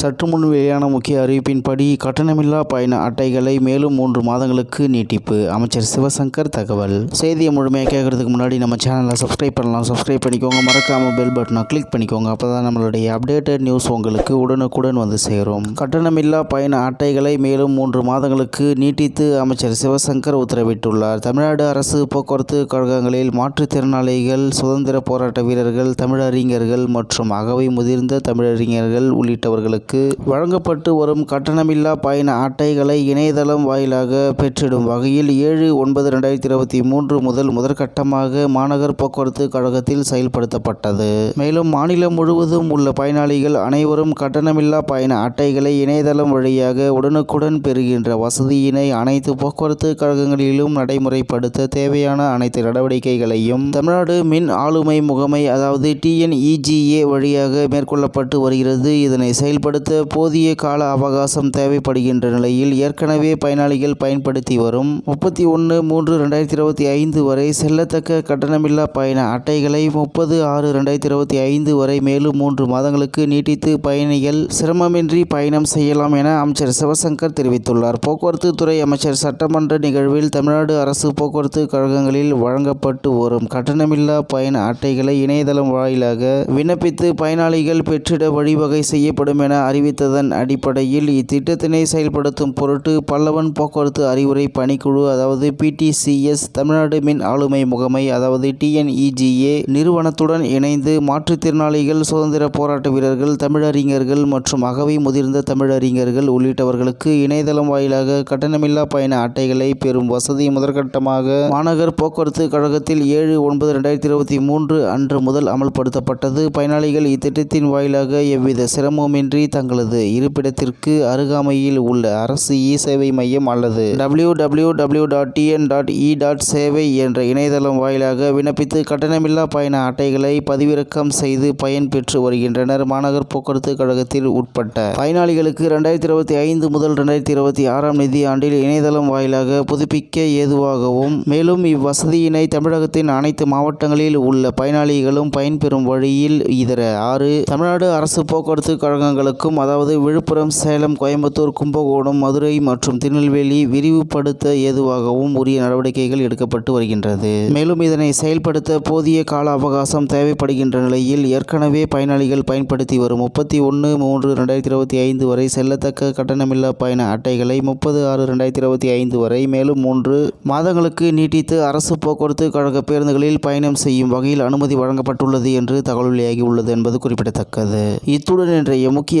சற்று முன் வெளியான முக்கிய அறிவிப்பின்படி கட்டணமில்லா பயண அட்டைகளை மேலும் மூன்று மாதங்களுக்கு நீட்டிப்பு. அமைச்சர் சிவசங்கர் தகவல். செய்தியை முழுமையாக கேட்கறதுக்கு முன்னாடி நம்ம சேனலை சப்ஸ்கிரைப் பண்ணலாம். சப்ஸ்கிரைப் பண்ணிக்கோங்க. மறக்காமல் பெல் பட்டனை கிளிக் பண்ணிக்கோங்க. அப்போ தான் நம்மளுடைய அப்டேட்டட் நியூஸ் உங்களுக்கு உடனுக்குடன் வந்து சேரும். கட்டணமில்லா பயண அட்டைகளை மேலும் மூன்று மாதங்களுக்கு நீட்டித்து அமைச்சர் சிவசங்கர் உத்தரவிட்டுள்ளார். தமிழ்நாடு அரசு போக்குவரத்து கழகங்களில் மாற்றுத்திறனாளிகள் சுதந்திர போராட்ட வீரர்கள் தமிழறிஞர்கள் மற்றும் அகவை முதிர்ந்த தமிழறிஞர்கள் உள்ளிட்டவர்களுக்கு வழங்கப்பட்டு வரும் கட்டணமில்லா பயண அட்டைகளை இணையதளம் வாயிலாக பெற்றிடும் வகையில் ஏழு ஒன்பது ரெண்டாயிரத்தி இருபத்தி மூன்று முதல் முதற்கட்டமாக மாநகர் போக்குவரத்து கழகத்தில் செயல்படுத்தப்பட்டது. மேலும் மாநிலம் முழுவதும் உள்ள பயனாளிகள் அனைவரும் கட்டணமில்லா பயண அட்டைகளை இணையதளம் வழியாக உடனுக்குடன் பெறுகின்ற வசதியினை அனைத்து போக்குவரத்து கழகங்களிலும் நடைமுறைப்படுத்த தேவையான அனைத்து நடவடிக்கைகளையும் தமிழ்நாடு மின் ஆளுமை முகமை அதாவது டிஎன்இஜிஏ வழியாக மேற்கொள்ளப்பட்டு வருகிறது. இதனை செயல்படுத்த போதிய கால அவகாசம் தேவைப்படுகின்ற நிலையில் ஏற்கனவே பயனாளிகள் பயன்படுத்தி வரும் முப்பத்தி ஒன்று மூன்று ரெண்டாயிரத்தி இருபத்தி ஐந்து வரை செல்லத்தக்க கட்டணமில்லா பயண அட்டைகளை முப்பது ஆறு ரெண்டாயிரத்தி இருபத்தி ஐந்து வரை மேலும் மூன்று மாதங்களுக்கு நீட்டித்து பயணிகள் சிரமமின்றி பயணம் செய்யலாம் என அமைச்சர் சிவசங்கர் தெரிவித்துள்ளார். போக்குவரத்து துறை அமைச்சர் சட்டமன்ற நிகழ்வில் தமிழ்நாடு அரசு போக்குவரத்து கழகங்களில் வழங்கப்பட்டு வரும் கட்டணமில்லா பயண அட்டைகளை இணையதளம் வாயிலாக விண்ணப்பித்து பயனாளிகள் பெற்றிட வழிவகை செய்யப்படும் என அறிவித்ததன் அடிப்படையில் இத்திட்டத்தினை செயல்படுத்தும் பொருட்டு பல்லவன் போக்குவரத்து அறிவுரை பணிக்குழு அதாவது பிடிசிஎஸ் தமிழ்நாடு மின் ஆளுமை முகமை அதாவது டிஎன்இஜிஏ நிறுவனத்துடன் இணைந்து மாற்றுத்திறனாளிகள் சுதந்திர போராட்ட வீரர்கள் தமிழறிஞர்கள் மற்றும் அகவை முதிர்ந்த தமிழறிஞர்கள் உள்ளிட்டவர்களுக்கு இணையதளம் வாயிலாக கட்டணமில்லா பயண அட்டைகளை பெறும் வசதி முதற்கட்டமாக மாநகர் போக்குவரத்து கழகத்தில் ஏழு ஒன்பது ரெண்டாயிரத்தி இருபத்தி மூன்று அன்று முதல் அமல்படுத்தப்பட்டது. பயனாளிகள் இத்திட்டத்தின் வாயிலாக எவ்வித சிரமமின்றி தங்களது இருப்பிடத்திற்கு அருகாமையில் உள்ள அரசு இ சேவை மையம் அல்லது W W W dot TN dot E dot Sevai என்ற இணையதளம் வாயிலாக விண்ணப்பித்து கட்டணமில்லா பயண அட்டைகளை பதிவிறக்கம் செய்து பயன்பெற்று வருகின்றனர். மாநகர் போக்குவரத்து கழகத்தில் உட்பட்ட பயனாளிகளுக்கு இரண்டாயிரத்தி இருபத்தி ஐந்து முதல் ரெண்டாயிரத்தி இருபத்தி ஆறாம் நிதி ஆண்டில் இணையதளம் வாயிலாக புதுப்பிக்க ஏதுவாகவும் மேலும் இவ்வசதியினை தமிழகத்தின் அனைத்து மாவட்டங்களில் உள்ள பயனாளிகளும் பயன்பெறும் வழியில் இதர ஆறு தமிழ்நாடு அரசு போக்குவரத்து கழகங்களுக்கும் அதாவது விழுப்புரம் சேலம் கோயம்புத்தூர் கும்பகோணம் மதுரை மற்றும் திருநெல்வேலி விரிவுபடுத்த ஏதுவாகவும் உரிய நடவடிக்கைகள் எடுக்கப்பட்டு வருகின்றது. மேலும் இதனை செயல்படுத்த போதிய கால அவகாசம் தேவைப்படுகின்ற நிலையில் ஏற்கனவே பயனாளிகள் பயன்படுத்தி வரும் முப்பத்தி ஒன்று மூன்று ரெண்டாயிரத்தி இருபத்தி ஐந்து வரை செல்லத்தக்க கட்டணமில்லா பயண அட்டைகளை முப்பது ஆறு ரெண்டாயிரத்தி இருபத்தி ஐந்து வரை மேலும் மூன்று மாதங்களுக்கு நீட்டித்து அரசு போக்குவரத்து கழக பேருந்துகளில் பயணம் செய்யும் வகையில் அனுமதி வழங்கப்பட்டுள்ளது என்று தகவல் வெளியாகி உள்ளது என்பது குறிப்பிடத்தக்கது. இத்துடன் இன்றைய முக்கிய